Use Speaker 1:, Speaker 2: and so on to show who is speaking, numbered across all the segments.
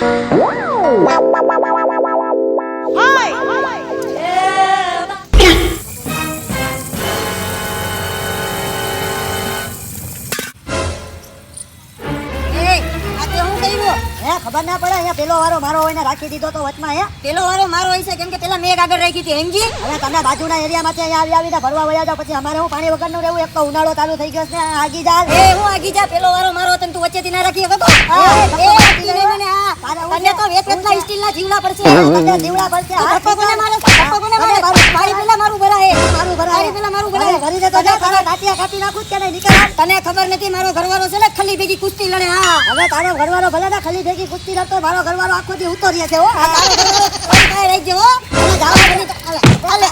Speaker 1: 哇ンワン！પેલો વારો મારો હોય ને રાખી દીધો તો વચમાં હે
Speaker 2: પેલો વારો મારો હોય છે કેમ કે પેલા મેઘ આગળ રાખી હતી એમજી
Speaker 1: હવે તમે બાજુના એરિયામાંથી અહીંયા આવી આવીને ભરવા વયા જાવ પછી અમારે હું પાણી વગરનું રહેવું એક તો ઉનાળો ચાલુ થઈ ગયો છે આગી જા
Speaker 2: એ હું આગી જા પેલો વારો મારો હતો તું વચ્ચેથી ના રાખી શકો
Speaker 1: એ,
Speaker 2: એ
Speaker 1: ધક્કો
Speaker 2: ઈ મને આ
Speaker 1: તારે હું
Speaker 2: તને તો? વેત વેતના સ્ટીલના જીવડા પડશે
Speaker 1: જીવડા પડશે
Speaker 2: મારે તને ખબર નથી મારો ઘરવાળો છે ને ખલી ભેગી કુસ્તી લડે હા
Speaker 1: હવે તારો ઘરવાળો ભલે ને ખાલી ભેગી કુસ્તી લડતો મારો ઘરવાળો આખો દી ઉતો રહે છે હો
Speaker 2: તારો ઘરવાળો રહી ગયો હો
Speaker 1: જાવા દે.
Speaker 2: આલે આલે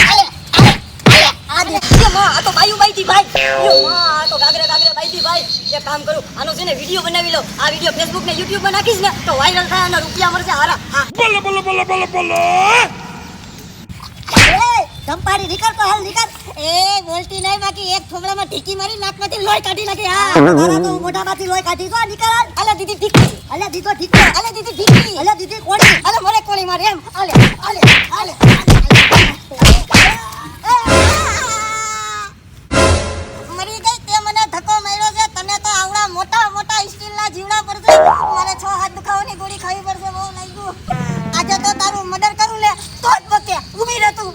Speaker 2: આલે આલે હાલે, હાલે. આ દે. એ માં, આ તો બાઈતી ભાઈ. એ માં, તો ગાગરે ગાગરે બાઈતી ભાઈ. એક કામ કરું, આનો છે ને વીડિયો બનાવી લો. આ વીડિયો ફેસબુક ને યુટ્યુબમાં નાખીશ ને તો વાયરલ થાય અને રૂપિયા મળશે હારા. હા.
Speaker 1: એ, ચંપાડી નીકળ તો હાલ નીકળ.
Speaker 2: એ બોલતી નહીં બાકી. એક થોબડામાં ઢીકી મારી નાકમાંથી લોહી કાઢી નાખી. હા.
Speaker 1: મારા તો મોઢામાંથી લોહી કાઢી દો નીકળ
Speaker 2: અલે દીદી ઢીકી.
Speaker 1: અલે દીદો ઢીકી.
Speaker 2: અલે દીદી ઢીકી.
Speaker 1: અલે દીધી કોણી
Speaker 2: અલે મને કોળી મારે એમ. અલે અલે અલે મોટા મોટા સ્ટીલના જીવડા પડશે મારે છ હાથ દુખાવાની ગોળી ખાવી પડશે બહુ લાગ્યું. આજે તો તારું મર્ડર કરું લે તો જ પકે ઊભી રહે તું.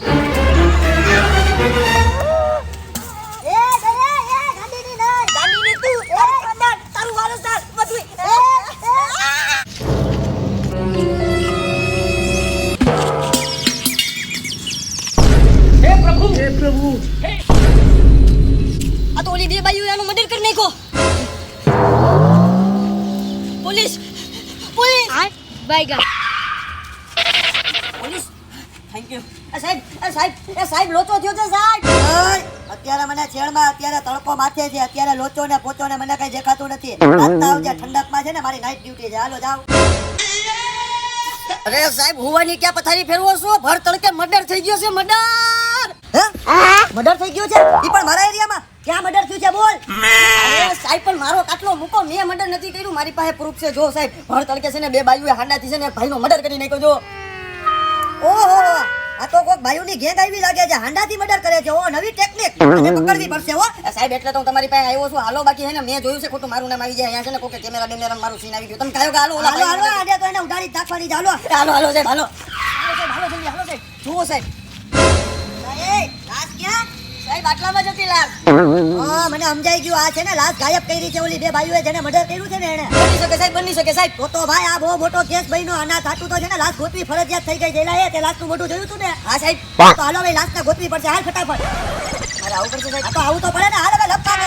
Speaker 1: એ દયા, એ ગાંધીની નહીં.
Speaker 2: ગાંડીની તું. એ અંદર તારું વારસદાર બધું આ તો ઓલી બાઈઓ એનું મર્ડર કરી નાખ્યો. Police police. Police. Thank you એ સાહેબ એ સાહેબ એ સાહેબ લોચો થયો છે સાહેબ.
Speaker 1: અત્યારે મને છેડમાં અત્યારે તડકો માથે છે અત્યારે લોચો ને પોચો ને મને કઈ દેખાતું નથી. આવજે ઠંડકમાં છે ને મારી નાઈટ ડ્યુટી છે. હાલો જાઓ.
Speaker 2: અરે સાહેબ હુવાની ક્યાં પથારી ફેરવો છો? ભર તડકે મર્ડર થઈ ગયો છે મર્ડર
Speaker 1: હે? મર્ડર થઈ ગયો છે? ઈ પણ મારા એરિયામાં ક્યાં મર્ડર થયું છે બોલ?
Speaker 2: અરે સાહેબ પણ મારો કાટલો મૂકો. મેં મર્ડર નથી કર્યું. મારી પાસે પ્રૂફ છે. જો સાહેબ ભણ તડકે છે ને બે બાયુએ હાંડાથી છે ને ભાઈનો મર્ડર કરી નાખ્યો જો.
Speaker 1: ઓહો આ તો કોઈક બાયુની ગેંગ આવી લાગે છે. હાંડાથી મર્ડર કરે છે ઓ નવી ટેકનિક મને પકડવી પડશે હો.
Speaker 2: સાહેબ એટલે તો હું તમારી પાસે આવ્યો છું. હાલો બાકી હે ને મેં જોયું છે ખોટું મારું નામ આવી જાય અહીંયા છે ને કોકે કેમેરા બેમેરા મારું સીન આવી ગયું. તમે કહ્યું કે હાલો
Speaker 1: હાલો હાલો આજે તો એને ઉડાડી નાખવાની હાલો.
Speaker 2: હાલો હાલો સાહેબ હાલો. હાલો સાહેબ હાલો જલ્દી હાલો સાહેબ. જુઓ સાહેબ.
Speaker 1: લાશ ક્યાં?
Speaker 2: સાહેબ આટલામાં જ લાશ.
Speaker 1: હા મને સમજાઈ ગયું. આ છે ને લાશ ગાયબ કરી છે ઓલી બે બાયુએ જેને મર્ડર કર્યું છે ને એને.
Speaker 2: બની શકે સાહેબ બની શકે સાહેબ.
Speaker 1: તો તો ભાઈ આ બહુ મોટો કેસ બન્યો. આના થાતું તો છે ને લાશ ગોતવી ફરજિયાત થઈ ગઈ જેલા એ તે લાશનું જોયું તું ને?
Speaker 2: હા સાહેબ.
Speaker 1: તો હાલો ભાઈ લાશને ગોતવી પડશે. હાલ ફટાફટ.
Speaker 2: મારે આવું પડશે સાહેબ?
Speaker 1: તો આવું તો પડે ને. હાલ હવે લપકા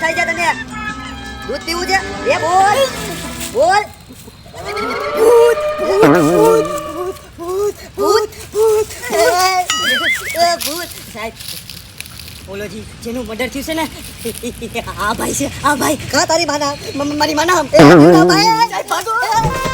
Speaker 1: થાય છે તને દૂધ પીવું છે એ બોલ બોલ
Speaker 2: ભૂત સાહેબ બોલો જેનું મર્ડર થયું છે ને આ ભાઈ છે આ ભાઈ
Speaker 1: કા તારી માના
Speaker 2: મારી માના
Speaker 1: ભાઈ,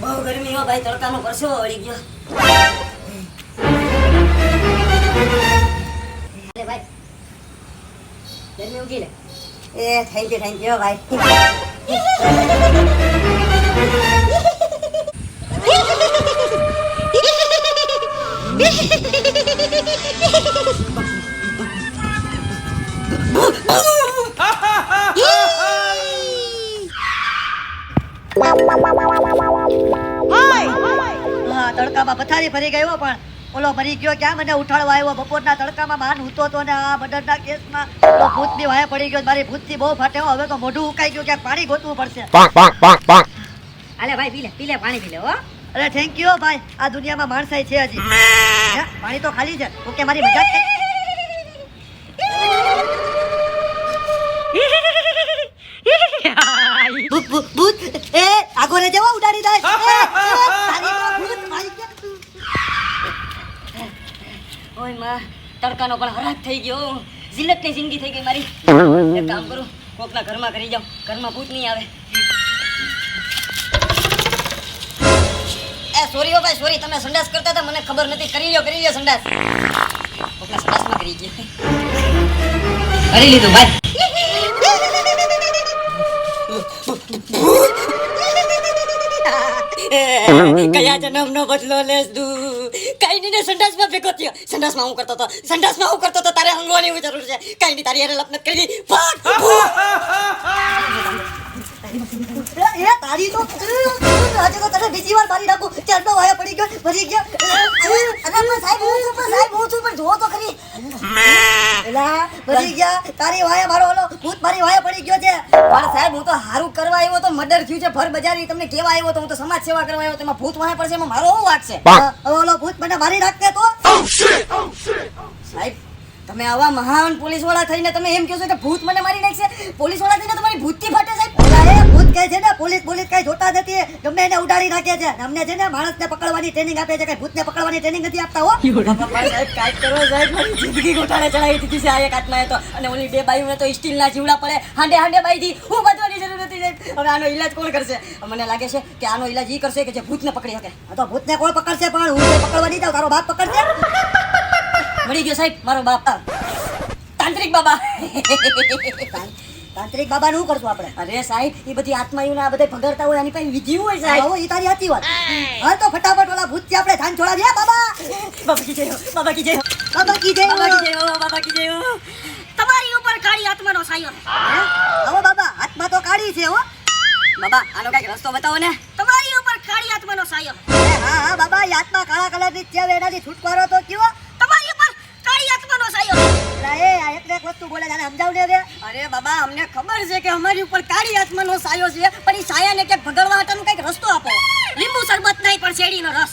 Speaker 2: બહુ ગરમી હો ભાઈ તડકાનો પરસેવો વળી ગયો. અરે ભાઈ ગરમી ઉગી લે. એ થેન્ક યુ થેન્ક યુ ભાઈ.
Speaker 1: તડકામાં પથારી ફરી ગયો પણ ઓલો મરી ગયો ક્યાં? મને ઉઠાડવા આવ્યો. બપોરના તડકામાં માન ઉતો તો ને આ મર્ડરના કેસમાં ઓલો ભૂતની વાહે પડી ગયો મારી ભૂતથી બહુ ફાટે હવે તો મોઢું ઉકાઈ ગયું ક્યાંક પાણી ગોતવું પડશે.
Speaker 2: અલે ભાઈ પીલે પીલે પાણી પી લે હો.
Speaker 1: અરે થેન્ક યુ ભાઈ. આ દુનિયામાં માણસાઈ છે હજી. પાણી તો ખાલી છે. ઓકે મારી મજાક થઈ ભૂ- ભૂત એ આગો રે જેવો ઉડાડી દે એ, એ, તારી માં ભૂત મારી ગયા.
Speaker 2: ઓયમાં તડકાનો પણ હરાક થઈ ગયો. જિલ્લતની જિંદગી થઈ ગઈ મારી. એક કામ કરું, કોકના ઘરમાં કરી જાઉં ઘરમાં ભૂત નહીં આવે. એ સોરી હો ભાઈ સોરી તમે સંડાસ કરતા હતા, મને ખબર નથી. કરી લ્યો કરી લ્યો સંડાસ. કોકના સંડાસમાં કરી ગયો. કરી લીધું ભાઈ કયા જન્મનો બદલો લેસ દુ કઈ નહીં ને સંડાસમાં ભેગો થયો. સંડાસમાં હું કરતો હતો? સંડાસમાં હું કરતો હતો? તારે હંગવાની જરૂર છે. કઈ નહીં, તારી યાર લપનત કરી દી. ભાગ
Speaker 1: એ, તારી તો આજે તો તને બીજી વાર મારી નાખું. ચારનો વાયા પડી ગયો ભરી ગયો.
Speaker 2: અરે પણ સાહેબ હું છું પણ સાહેબ હું છું પણ જો તો ખરી.
Speaker 1: એલા ભરી ગયા. તારી વાયા મારો ઓલો ભૂત મારી વાયા પડી ગયો છે.
Speaker 2: પણ સાહેબ હું તો હારું કરવા આવ્યો તો મર્ડર થયું છે ભર બજારી. તમને કેવા આવ્યો તો હું તો સમાજ સેવા કરવા આવ્યો તો ભૂત વાયા પડશે એમાં મારો શું વાક છે?
Speaker 1: ઓલો ભૂત મને મારી નાખતે તો?
Speaker 2: સાહેબ તમે આવા મહાન પોલીસવાળા થઈને તમે એમ કહો છો કે ભૂત મને મારી નાખશે? પોલીસવાળા થઈને તમારી ભૂતથી ફાટે સાહેબ?
Speaker 1: એ ભૂત કહે છે ને પોલીસ પોલીસ કઈ જોતા નથી. ગમે એને ઉડાડી નાખે છે. અમને છે ને માણસને પકડવાની ટ્રેનિંગ આપે છે. કઈ ભૂતને પકડવાની ટ્રેનિંગ નથી આપતા હો.
Speaker 2: સાહેબ કાંઈક કરો સાહેબ મારી જિંદગી ગોટાળે ચડાવી દીધી છે આ એક હાથમાં તો. અને ઓલી બે બાઈઓને તો સ્ટીલના જીવડા પડે. હાંડે હાંડે બાઈજી હું બધવાની જરૂર નથી સાહેબ. હવે આનો ઈલાજ કોણ કરશે? મને લાગે છે કે આનો ઈલાજ ઈ કરશે કે જે ભૂતને પકડી શકે.
Speaker 1: આ તો ભૂતને કોણ પકડશે પણ હું તે પકડવા નહીં જાઉં. તારો બાપ પકડશે?
Speaker 2: મળી ગયો સાહેબ મારો બાપ. તાંત્રિક બાબા.
Speaker 1: તાંત્રિક બાબા નું કરશું આપણે.
Speaker 2: અરે સાહેબ એ બધી આત્માઓને આ બધા ભગરતા હોય એની પાસે વિધિ હોય સાહેબ.
Speaker 1: એ ઈ તારી હતી વાત. હા તો ફટાફટ ઓલા ભૂત આપણે ધાન છોડાવીએ બાબા.
Speaker 2: બાબા કી જય બાબા કી જય
Speaker 1: બાબા કી જય
Speaker 2: બાબા કી જય બાબા કી જય તમારી ઉપર કાળી આત્માનો સાયો.
Speaker 1: હવે બાબા આત્મા તો કાળી છે હો.
Speaker 2: બાબા આનો કંઈક રસ્તો બતાવો ને. તમારી ઉપર કાળી આત્માનો સાયો.
Speaker 1: એ હા હા બાબા આત્મા કાળા કલરની છે એનાથી છુટકારો તો કયો. એ આ એક ને એક વસ્તુ બોલે છે સમજાવ ને હવે
Speaker 2: અરે બાબા અમને ખબર છે કે અમારી ઉપર કાળી આત્માનો સાયો છે પણ એ સાયાને ક્યાંક ભગાડવા કંઈક રસ્તો આપો. લીંબુ શરબત નહીં પણ શેરડીનો રસ.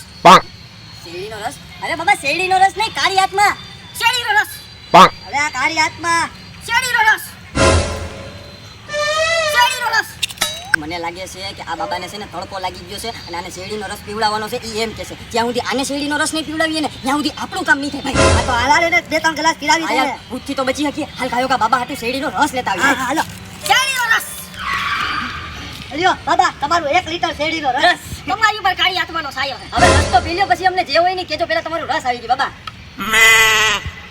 Speaker 2: શેરડીનો રસ? અરે બાબા શેરડીનો રસ નહીં કાળી આત્મા. શેરડીનો રસ.
Speaker 1: અરે આ કાળી હાથમાં
Speaker 2: મને લાગે છે કે આ બાબાને છે ને તડકો લાગી ગયો છે અને આને શેરડીનો રસ પીવડાવવાનો છે એ એમ કે છે. જ્યાં સુધી આને શેરડીનો રસ નહીં પીવડાવીએ ને ત્યાં સુધી આપણું કામ નહીં થાય. ભાઈ
Speaker 1: આ તો હાલા ને બે ત્રણ ગ્લાસ
Speaker 2: પીડાવી
Speaker 1: દે
Speaker 2: ભૂતથી તો બચી શકીએ હાલ કાયો કા બાબા હાટુ શેરડીનો રસ લેતા
Speaker 1: આવી હાલો.
Speaker 2: શેરડીનો રસ!
Speaker 1: લ્યો બાબા તમારું એક લીટર શેરડીનો રસ.
Speaker 2: તમારી ઉપર કાળી આત્માનો સાયો હવે રસ તો પીલ્યો પછી અમને જે હોય ને કેજો પેલા તમારું રસ આવી ગયું બાબા.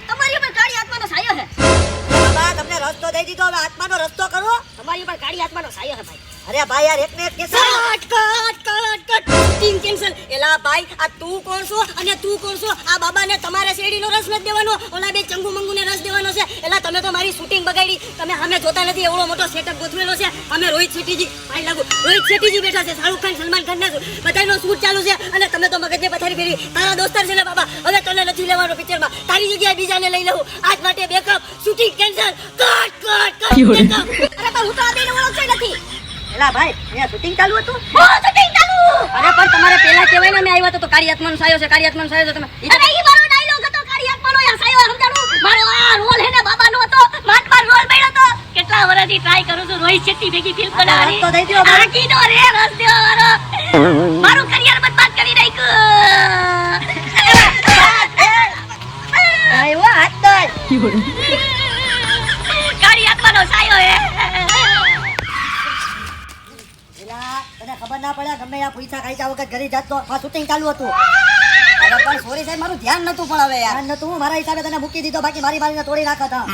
Speaker 2: તમારી ઉપર કાળી આત્માનો સાયો છે
Speaker 1: બાબા તમને રસ્તો દઈ દીધો હવે આત્માનો રસ્તો કરો.
Speaker 2: તમારી ઉપર કાળી આત્માનો સાયો છે ભાઈ.
Speaker 1: અરે ભાઈ યાર એક ને એક કેસે
Speaker 2: cut cut cut cut. Shooting cancel એલા ભાઈ આ તું કોણ છો અને તું કોણ છો? આ બાબાને તમારે શેરડીનો રસ નથી દેવાનો ઓલા બે ચંગુ મંગુને રસ દેવાનો છે. એલા તમે તો મારી શૂટિંગ બગાડી. તમે અમે જોતા નથી એવડો મોટો સેટઅપ ગોઠવેલો છે. અમે રોહિત શેટ્ટીજી ભાઈ લાગુ રોહિત શેટ્ટીજી બેઠા છે શાહરુખ ખાન સલમાન ખાન ના બધાનો શૂટ ચાલુ છે અને તમે તો મગજને પથારી ફેરવી. તારા દોસ્તાર છે ને બાબા હવે તને નથી લેવાનો પિક્ચરમાં તારી જગ્યાએ બીજાને લઈ લઉં. આજ માટે backup shooting cancel cut cut cut અરે પણ હું તો આ બેને ઓળખતો નથી.
Speaker 1: એલા ભાઈ અહીંયા શૂટિંગ ચાલુ હતું?
Speaker 2: અરે પણ તમારે પહેલા કહેવાય ને અમે આવ્યા તો તો કાળી આત્માનો સાયો છે કાળી આત્માનો સાયો છે તમે અરે ઈ મારો ડાયલોગ હતો કાળી આત્માનો યાર સાયો સમજાણું? મારો આ રોલ હે ને બાબાનો હતો માટ માર રોલ મળ્યો તો કેટલા વર્ષથી ટ્રાય કરું છું રોહિત શેટ્ટી ભેગી ફિલ્મ બનાવવાની.
Speaker 1: તો દઈ દો મારે.
Speaker 2: કીધો રે રસ દ્યો મારો મારું કરિયર બરબાદ કરી નાખ્યું.
Speaker 1: આવ્યો હાથ દઈ ના પડ્યા ગમે આ પૈસા ખાઈ વખત ઘરે જાતો આ શૂટિંગ ચાલુ હતું.
Speaker 2: અરે પણ સોરી સાહેબ મારું ધ્યાન નતું પણ હવે યાર.
Speaker 1: નતું હું મારા હિસાબે તને મૂકી દીધો બાકી મારી મારીને તોડી નાખતા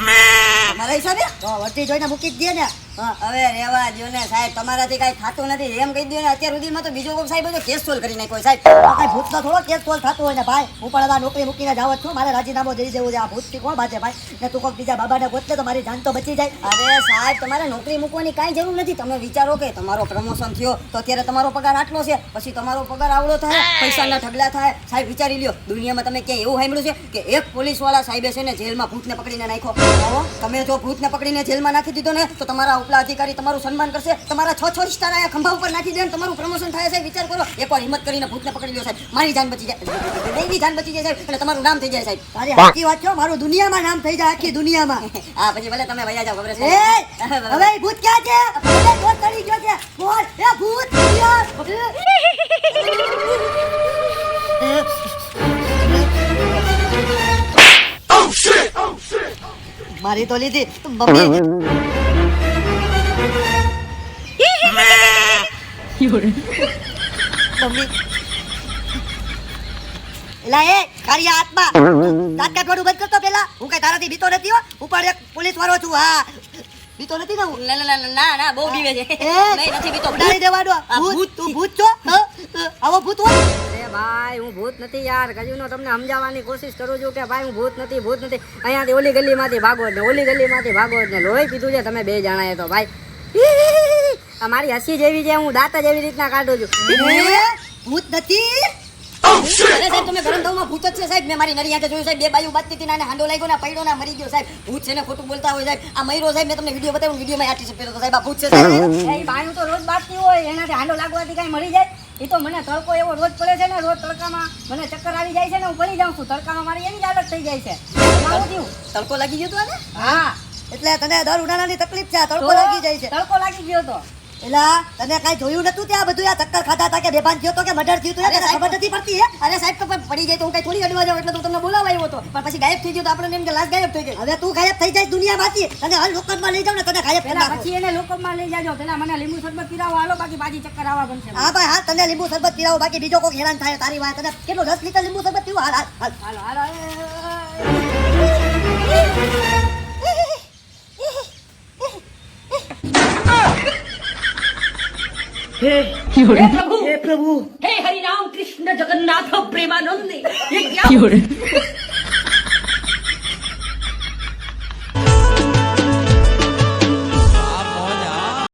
Speaker 2: મારા હિસાબે?
Speaker 1: તો વર્તી જોઈને મૂકી જ દે ને.
Speaker 2: હવે રેવા જો ને સાહેબ, તમારાથી કઈ ખાતું નથી. એમ કહી દો ને, અત્યાર સુધીમાં તો બીજો કોઈ સાહેબ બધો કેસ સોલ્વ કરી નાખ્યો સાહેબ
Speaker 1: કઈ ભૂતનો થોડો કેસ સોલ્વ થતો હોય ને ભાઈ? હું પણ આ નોકરી મૂકીને જાવ છું. મારે રાજીનામો દઈ દેવું છે. આ ભૂતથી કોણ બાજે ભાઈ? ને તું કોઈક બીજા બાબાને ગોતલે તો મારી જાન તો બચી જાય.
Speaker 2: અરે સાહેબ, તમારે નોકરી મૂકવાની કાંઈ જરૂર નથી. તમે વિચારો કે તમારો પ્રમોશન થયો તો અત્યારે તમારો પગાર આટલો છે. પછી તમારો પગાર આવડો થાય, પૈસાના ઠગલા થાય. સાહેબ, વિચારી લ્યો, દુનિયામાં તમે ક્યાંય એવું સાંભળ્યું છે કે એક પોલીસવાળા સાહેબે છે ને જેલમાં ભૂતને પકડીને નાખ્યો? તમે જો ભૂતને પકડીને જેલમાં નાખી દીધો ને, તો તમારા ઉપલા અધિકારી તમારું સન્માન કરશે. તમારા છ છ સ્ટાર આયા ખંભા ઉપર નાખી દે તમારું પ્રમોશન થાય છે. વિચાર કરો. એકવાર હિંમત કરીને ભૂતને પકડી લો સાહેબ. મારી જાન બચી જાય. દૈવી જાન બચી જાય સાહેબ. અને તમારું નામ થઈ જાય સાહેબ.
Speaker 1: અરે આખી વાત છો મારું દુનિયામાં નામ થઈ જાય આખી દુનિયામાં.
Speaker 2: હા પછી ભલે તમે વયા જાઓ ખબર છે
Speaker 1: હવે ભૂત ક્યાં છે? ભૂત ચડી ગયો છે. બોલ. એ ભૂત મારી તો લીધી. મમ્મી. મમ્મી. એલા એ કાર્ય આત્મા. દાંત કાઢવાનું બંધ કરતો પેલા. હું કઈ તારાથી બીતો નથી હો. ઉપર એક પોલીસ વાળો છું હા. બીતો નથી ને હું?
Speaker 2: ના ના ના ના ના બહુ બીવે છે. નહીં નથી બીતો.
Speaker 1: ઉડાડી દેવાનો. ભૂત. તું ભૂત છો? હ? હ? આવો ભૂત હોય.
Speaker 3: ભાઈ હું ભૂત નથી યાર. કજુનો તમને સમજાવવાની કોશિશ કરું છું કે ભાઈ હું ભૂત નથી ભૂત નથી. અહીંયાથી ઓલી ગલીમાંથી ભાગો ને ઓલી ગલીમાંથી ભાગો ને લોહી પીધું છે. તમે બે જણાએ તો ભાઈ. આ મારી હસી જેવી છે હું દાંત જ એવી રીતના કાઢું છું.
Speaker 1: એ? ભૂત નથી?
Speaker 2: સાહેબ તમે ગરમ દવામાં ભૂત જ છે સાહેબ. મેં મારી નરી આંખે જોયું સાહેબ. બે બાયું બાજતી હતી ને હાંડો લાગ્યો ને પડ્યો ના મરી ગયો સાહેબ. ભૂત છે ને ખોટું બોલતા હોય સાહેબ. આ મયરો સાહેબ મેં તમને વીડિયો બતાવ્યો વિડીયોમાં આર્ટિસ્ટ પહેર્યો સાહેબ આ ભૂત છે સાહેબ.
Speaker 3: બાયું તો રોજ બાટતી હોય એનાથી હાંડો લાગવાથી કાંઈ મરી જાય. એ તો મને તડકો એવો રોજ પડે છે ને રોજ તડકામાં મને ચક્કર આવી જાય છે ને હું પડી જાઉં છું. તડકામાં મારી એની જ આદત થઈ જાય છે.
Speaker 2: તડકો લાગી ગયો તો ને
Speaker 3: હા.
Speaker 1: એટલે તને દર ઉનાળાની તકલીફ છે તડકો લાગી જાય છે.
Speaker 3: તડકો લાગી ગયો તો.
Speaker 1: એલા તને કાઈ જોયું નતું ત્યાં બધું? આ ચક્કર ખાતા હતા કે બેભાન થયો તો કે મર્ડર થયું હતું ખબર નથી પડતી હે?
Speaker 2: અરે સાહેબ તો પડી જાય તો હું કઈ થોડી અડવા જાઉં એટલે તો તમને બોલાવા આવ્યો હતો. પણ પછી ગાયબ થઈ ગયો તો આપણે એમ કે લાશ ગાયબ થઈ ગઈ.
Speaker 1: હવે તું ગાયબ થઈ જાય દુનિયામાંથી. તને હાલ લોકમાં લઈ જાઉં ને તને ગાયબ
Speaker 3: પેલા પછી એને લોકોમાં લઈ જાજો. પેલા મને લીંબુ શરબત પીરાવો હાલો બાકી બાજી ચક્કર આવવા બનશે
Speaker 1: હા ભાઈ હા તને લીંબુ શરબત પીરાવો બાકી બીજો કોઈ હેરાન થાય તારી વાત તને કેટલો દસ લીટર લીંબુ શરબત પીવું? હાલ હાલ હાલ.
Speaker 3: હાલો હે
Speaker 4: હે પ્રભુ હે પ્રભુ હે હરિ રામ કૃષ્ણ જગન્નાથ પ્રેમાનંદ એ ક્યાં